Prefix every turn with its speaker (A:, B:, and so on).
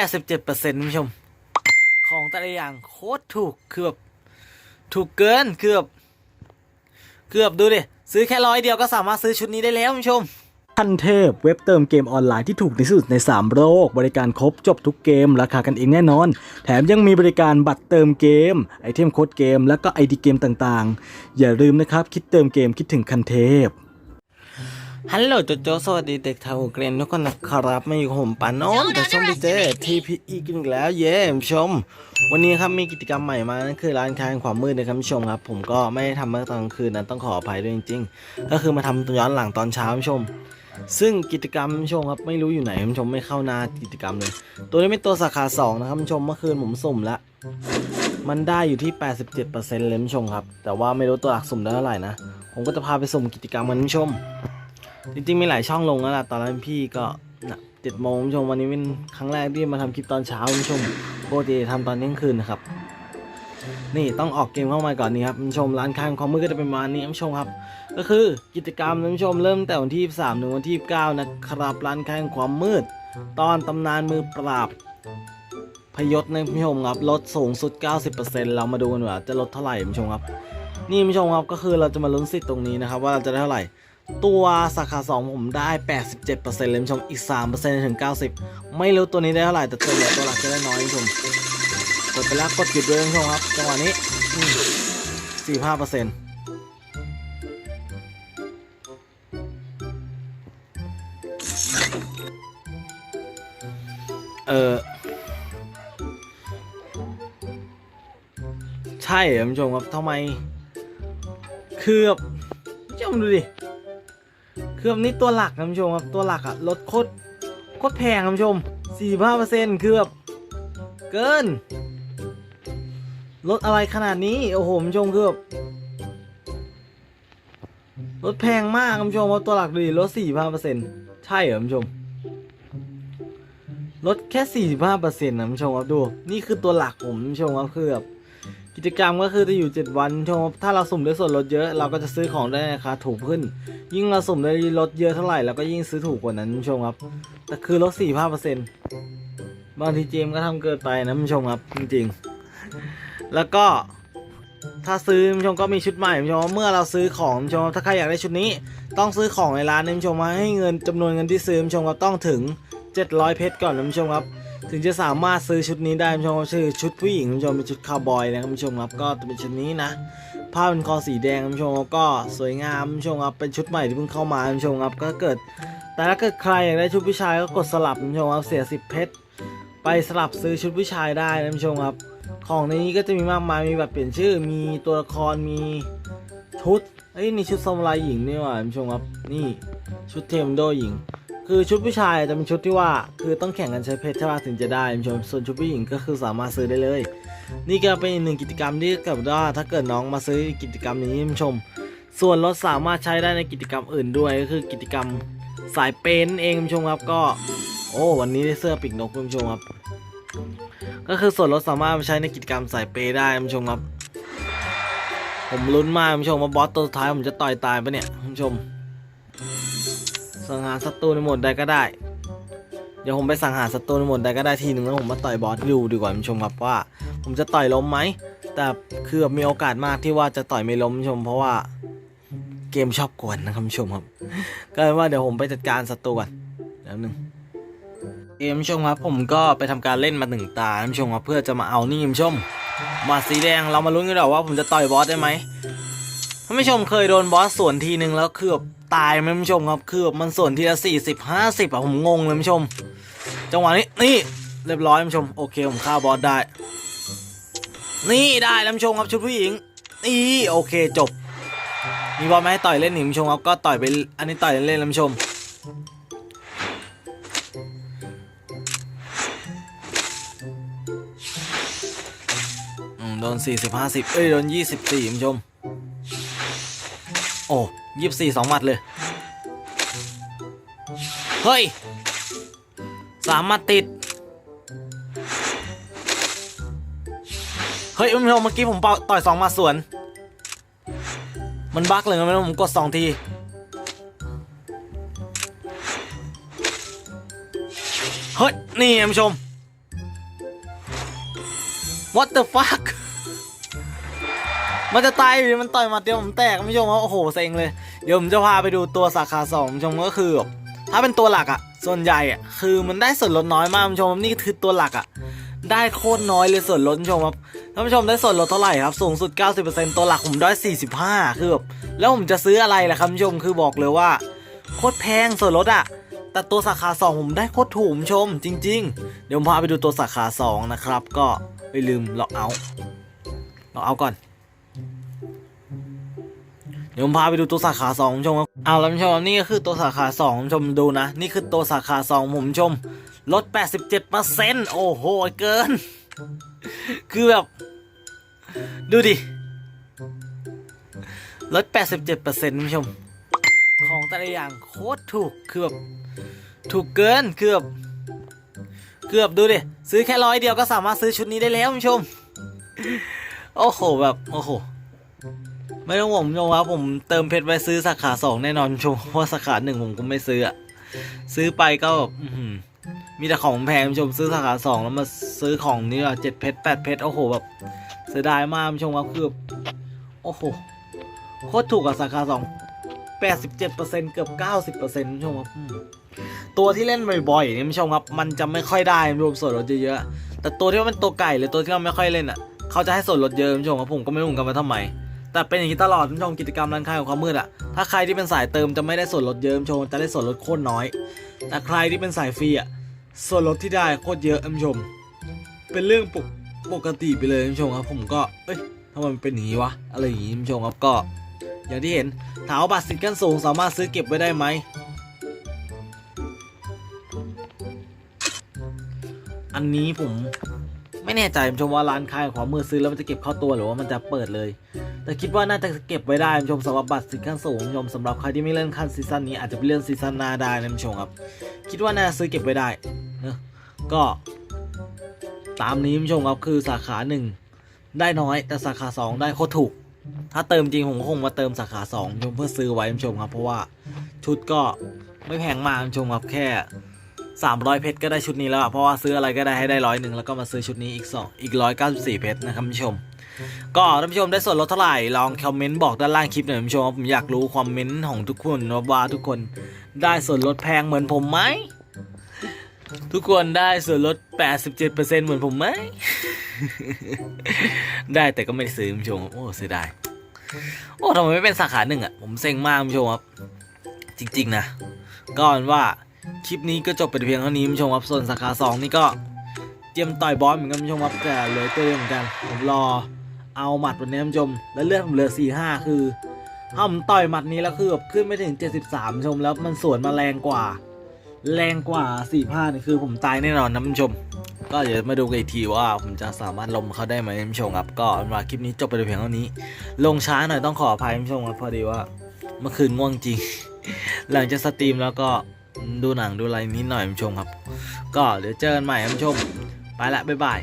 A: 87%คุณผู้ชม ของแต่ละอย่างโคตรถูกคือแบบถูกเกินคือแบบเกือบดูดิ ซื้อแค่ร้อยเดียวก็สามารถซื้อชุดนี้ได้แล้วคุณผู้ชม
B: ทันเทพเว็บเติมเกมออนไลน์ที่ถูกที่สุดใน 3 โลก บริการครบจบทุกเกม ราคากันเองแน่นอน แถมยังมีบริการบัตรเติมเกม ไอเทมโค้ดเกม แล้วก็ไอดีเกมต่างๆ อย่าลืมนะครับ คิดเติมเกมคิดถึงคันเทพ
A: ฮัลโหลโจโจสวัสดีเด็กทาวเกรนทุกคนนะครับมาอยู่กับผมปานนท์แต่ช่องพีเจทีพีอีกันอีกแล้วเย้คุณผู้ชม วันนี้ครับมีกิจกรรมใหม่มานั่นคือร้านค้าแห่งความมืดนะครับคุณผู้ชมครับผมก็ไม่ได้ทำเมื่อตอนกลางคืนนั้นต้องขออภัยด้วยจริงๆ ก็คือมาทำย้อนหลังตอนเช้าคุณผู้ชม ซึ่งกิจกรรมคุณผู้ชมครับไม่รู้อยู่ไหนคุณผู้ชมไม่เข้าหน้ากิจกรรมเลย ตัวนี้เป็นตัวสาขาสองนะครับคุณผู้ชมเมื่อคืนผมสุ่มแล้วมันได้อยู่ที่ 87%เลยคุณผู้ชมครับแต่ว่าไม่รู้ตัวหลักสุ่มได้เท่าไหร่นะผมก็จะพาไปสุ่มกิจกรรมกันคุณผู้ชม จริงๆมีหลายช่องลงแล้วล่ะตอนนั้นพี่ก็เจ็ดโมงคุณผู้ชมวันนี้เป็นครั้งแรกที่มาทำคลิปตอนเช้าคุณผู้ชมปกติทำตอนเที่ยงคืนนะครับ นี่ต้องออกเกมเข้ามาก่อนนี่ครับคุณผู้ชมร้านค้าของมือก็จะเป็นประมาณนี้คุณผู้ชมครับ ก็คือกิจกรรมคุณผู้ชมเริ่มแต่วันที่3ถึงวันที่9นะครับร้านค้างความมืด ตอนตำนานมือปราบพยศนะคุณผู้ชมครับลดสูงสุด 90%เรามาดูกันว่าจะลดเท่าไหร่คุณผู้ชมครับ นี่คุณผู้ชมครับก็คือเราจะมาลุ้นสิทธิ์ตรงนี้นะครับ ว่าเราจะได้เท่าไหร่ ตัวสาขา 2 ผมได้ 87%เลยคุณผู้ชม อีก 3%ถึง 90 ไม่รู้ตัวนี้ได้เท่าไหร่ แต่ตัวเหลือตัวหลักจะได้น้อยคุณผู้ชม กดไปแล้วกดหยุดด้วยคุณผู้ชมครับ จังหวะนี้อืม45%เออใช่เหรอคุณผู้ชมครับทำไม คือแบบคุณผู้ชมดูดิ คือแบบนี่ตัวหลักนะคุณผู้ชมครับตัวหลักอะลดโคตรโคตรแพงคุณผู้ชม 45%คือแบบเกินลดอะไรขนาดนี้โอ้โหคุณผู้ชมคือแบบลดแพงมากคุณผู้ชมว่าตัวหลักดูดิลด 45%ใช่เหรอคุณผู้ชมลดแค่ 45%นะคุณผู้ชมครับดู นี่คือตัวหลักผมคุณผู้ชมครับคือแบบ กิจกรรมก็คือจะอยู่ 7 วันชมถ้าเราสุ่มได้ส่วนลดเยอะ เราก็จะซื้อของได้นราคาถูกขึ้น ยิ่งเราสุ่มได้ลดเยอะเท่าไหร่เราก็ยิ่งซื้อถูกกว่านั้นคุณผู้ชมครับ แต่คือลด45%บางทีเจมก็ทำเกินไปนะคุณผู้ชมครับจริงๆ แล้วก็ถ้าซื้อคุณผู้ชมก็มีชุดใหม่คุณผู้ชมเมื่อเราซื้อของคุณผู้ชมถ้าใครอยากได้ชุดนี้ ต้องซื้อของในร้านนะคุณผู้ชมมาให้เงินจำนวนเงินที่ซื้อคุณผู้ชมก็ต้องถึง 700 เพชรก่อนนะคุณผู้ชมครับ ถึงจะสามารถซื้อชุดนี้ได้คุณผู้ชมครับชื่อชุดผู้หญิงคุณผู้ชมเป็นชุดคาวบอยนะครับคุณผู้ชมครับก็จะเป็นชุดนี้นะผ้าเป็นคอสีแดงคุณผู้ชมครับก็สวยงามคุณผู้ชมครับเป็นชุดใหม่ที่เพิ่งเข้ามาคุณผู้ชมครับก็เกิด แต่ถ้าเกิดใครอยากได้ชุดผู้ชายก็กดสลับคุณผู้ชมครับเสีย10เพชรไปสลับซื้อชุดผู้ชายได้นะคุณผู้ชมครับ ของในนี้ก็จะมีมากมายมีแบบเปลี่ยนชื่อ มีตัวละครมีชุดเอ้ยนี่ชุดซามูไรหญิงนี่หว่าคุณผู้ชมครับนี่ชุดเทมโดหญิง คือชุดผู้ชายจะเป็นชุดที่ว่าคือต้องแข่งกันใช้เพชรใช่ป่ะถึงจะได้คุณผู้ชมส่วนชุดผู้หญิงก็คือสามารถซื้อได้เลย นี่ก็เป็นอีกหนึ่งกิจกรรมที่เกิดว่าถ้าเกิดน้องมาซื้อกิจกรรมนี้คุณผู้ชม ส่วนลดสามารถใช้ได้ในกิจกรรมอื่นด้วยก็คือกิจกรรมสายเปนเองคุณผู้ชมครับก็ โอ้วันนี้ได้เสื้อปีกนกคุณผู้ชมครับก็คือส่วนลดสามารถใช้ในกิจกรรมสายเปย์ได้คุณผู้ชมครับ ผมลุ้นมากคุณผู้ชมว่าบอสตัวสุดท้ายผมจะต่อยตายปะเนี่ยคุณผู้ชม สังหารศัตรูในหมดใดก็ได้ เดี๋ยวผมไปสังหารศัตรูในหมดใดก็ได้ทีหนึ่งแล้วผมมาต่อยบอสดูดีกว่าคุณผู้ชมครับว่า ผมจะต่อยล้มไหมแต่คือมีโอกาสมากที่ว่าจะต่อยไม่ล้มคุณผู้ชม เพราะว่าเกมชอบกวนนะครับคุณผู้ชมครับ ก็เลยว่าเดี๋ยวผมไปจัดการศัตรูก่อนแล้วหนึ่งเกมคุณผู้ชมครับ ผมก็ไปทำการเล่นมาหนึ่งตาคุณผู้ชมครับเพื่อจะมาเอานี่คุณผู้ชมมาสีแดงเรามาลุ้นกันดีกว่าว่าผมจะต่อยบอสได้ไหมท่านผู้ชมเคยโดนบอสสวนทีนึงแล้วคือแบบ ตายไหมท่านผู้ชมครับคือแบบมันส่วนทีละสี่สิบห้าสิบอะผมงงเลยผู้ชม จังหวะนี้นี่เรียบร้อยผู้ชมโอเคผมฆ่าบอสได้ นี่ได้ท่านผู้ชมครับชุดผู้หญิงนี่โอเคจบ มีบอสไหมให้ต่อยเล่นหนิผู้ชมครับก็ต่อยไปอันนี้ต่อยเล่นๆท่นผู้ชมโดนสี่สิบห้าสิบเอ้ย โดนยี่สิบสี่ผู้ชม โอ้ ยี่สิบสี่สองหมัดเลย เฮ้ยสามหมัดติด เฮ้ยคุณผู้ชมเมื่อกี้ผมเป่าต่อยสองมัดสวน มันบั๊กเลยนะผมกดสองทีเฮ้ย นี่คุณผู้ชม what the fuck มันจะตายอยู่ดีมันต่อยมัดเดียวผมแตกคุณผู้ชมครับโอ้โหเซ็งเลย เดี๋ยวผมจะพาไปดูตัวสาขาสองชมก็คือแบบถ้าเป็นตัวหลักอะส่วนใหญ่อะคือมันได้ส่วนลดน้อยมากคุณผู้ชมนี่คือตัวหลักอะได้โคตรน้อยเลยส่วนลดคุณผู้ชมครับท่านผู้ชมได้ส่วนลดเท่าไหร่ครับสูงสุด 90%ตัวหลักผมได้ 45 คือแบบแล้วผมจะซื้ออะไรล่ะครับคุณผู้ชมคือบอกเลยว่าโคตรแพงส่วนลดอะแต่ตัวสาขาสองผมได้โคตรถูกชมจริง ๆ เดี๋ยวผมพาไปดูตัวสาขาสองนะครับก็ไม่ลืมล็อกเอาท์ล็อกเอาท์ก่อน ดี๋ยวผมพาไปดูตัวสาขาสองชมครับเอาแล้วคุณผู้ชมนี่ก็คือตัวสาขาสองชมดูนะ นี่คือตัวสาขาสองผมชม ลด 87%โอ้โหเกิน คือแบบ ดูดิ ลด 87%คุณผู้ชม ของแต่ละอย่างโคตรถูก คือแบบถูกเกิน คือแบบคือบดูดิ ซื้อแค่ร้อยเดียวก็สามารถซื้อชุดนี้ได้แล้วคุณผู้ชม โอ้โหแบบ โอ้โห ไม่ต้องห่วงชมว่าผมเติมเพชรไว้ซื้อสาขาสองแน่นอนชมเพราะว่าสาขาหนึ่งผมก็ไม่ซื้ออะซื้อไปก็แบบมีแต่ของแพงชมซื้อสาขาสองแล้วมาซื้อของนี่อะเจ็ดเพชรแปดเพชรโอ้โหแบบเสียดายมากชมว่าคือโอ้โหโคตรถูกกับสาขาสองแปดสิบเจ็ดเปอร์เซ็นต์เกือบเก้าสิบเปอร์เซ็นต์ชมครับตัวที่เล่นบ่อยๆนี่ชมครับ มันจะไม่ค่อยได้รวมส่วนลดเยอะๆแต่ตัวที่ว่าเป็นตัวไก่หรือตัวที่เราไม่ค่อยเล่นอะ เขาจะให้ส่วนลดเยอะชมครับผมก็ไม่รู้มันว่าทำไม แต่เป็นอย่างนี้ตลอดคุณผู้ชมกิจกรรมร้านค้าของความมืดอะถ้าใครที่เป็นสายเติมจะไม่ได้ส่วนลดเยอะคุณผู้ชมจะได้ส่วนลดโคตรน้อย แต่ใครที่เป็นสายฟรีอะส่วนลดที่ได้โคตรเยอะคุณผู้ชม เป็นเรื่องปกปกติไปเลยคุณผู้ชมครับ ผมก็เอ้ยทำไมมันเป็นอย่างนี้วะอะไรอย่างนี้คุณผู้ชมครับก็อย่างที่เห็นถามว่าบัตรสิทธิ์ขั้นสูงสามารถซื้อเก็บไว้ได้ไหม อันนี้ผมไม่แน่ใจคุณผู้ชมว่าร้านค้าของความมืดซื้อแล้วมันจะเก็บเข้าตัวหรือว่ามันจะเปิดเลย แต่คิดว่าน่าจะเก็บไว้ได้คุณผู้ชมสำหรับบัตรสิทธิ์ขั้นสูงคุณผู้ชมสำหรับใครที่ไม่เล่นขั้นซีซั่นนี้อาจจะไปเล่นซีซั่นหน้าได้นะคุณผู้ชมครับ คิดว่าน่าจะซื้อเก็บไว้ได้เนอะก็ตามนี้คุณผู้ชมครับคือสาขาหนึ่งได้น้อย แต่สาขาสองได้โคตรถูก ถ้าเติมจริงผมก็คงมาเติมสาขาสองชมเพื่อซื้อไว้คุณผู้ชมครับ เพราะว่าชุดก็ไม่แพงมากคุณผู้ชมครับแค่300 เพชรก็ได้ชุดนี้แล้วเพราะว่าซื้ออะไรก็ได้ให้ได้ร้อยหนึ่งแล้วก็มาซื้อชุดนี้อีกสองอีก 194 เพชรนะครับผู้ชม ก็ท่านผู้ชมได้ส่วนลดเท่าไหร่ลองคอมเมนต์บอกด้านล่างคลิปหน่อยท่านผู้ชมครับผมอยากรู้คอมเมนต์ของทุกคนว่าทุกคนได้ส่วนลดแพงเหมือนผมไหมทุกคนได้ส่วนลด 87%เหมือนผมไหม ได้แต่ก็ไม่ซื้อคุณผู้ชมครับโอ้เสียดาย โอ้ทำไมไม่เป็นสาขาหนึ่งอะ ผมเซ็งมากคุณผู้ชมครับ จริง ๆ นะ ก็เนว่าคลิปนี้ก็จบไปเพียงเท่านี้คุณผู้ชมครับ ส่วนสาขาสองนี่ก็เตรียมต่อยบอสเหมือนกันคุณผู้ชมครับแต่เลยตัวเดียวเหมือนกัน ผมรอ เอาหมัดวันนี้คุณผู้ชม แล้วเลือดผมเหลือ45คือถ้าผมต่อยหมัดนี้แล้วคือแบบขึ้นไม่ถึง 73 ชมแล้วมันสวนมาแรงกว่า แรงกว่า45นี่คือผมตายแน่นอนนะคุณผู้ชม ก็เดี๋ยวมาดูกันอีกทีว่าผมจะสามารถลมเขาได้ไหมคุณผู้ชมครับ ก็เป็นว่าคลิปนี้จบไปเพียงเท่านี้ ลงช้าหน่อยต้องขออภัยคุณผู้ชมครับพอดีว่าเมื่อคืนง่วงจริง หลังจากสตรีมแล้วก็ดูหนังดูอะไรนิดหน่อยคุณผู้ชมครับ ก็เดี๋ยวเจอกันใหม่คุณผู้ชม ไปละบ๊ายบาย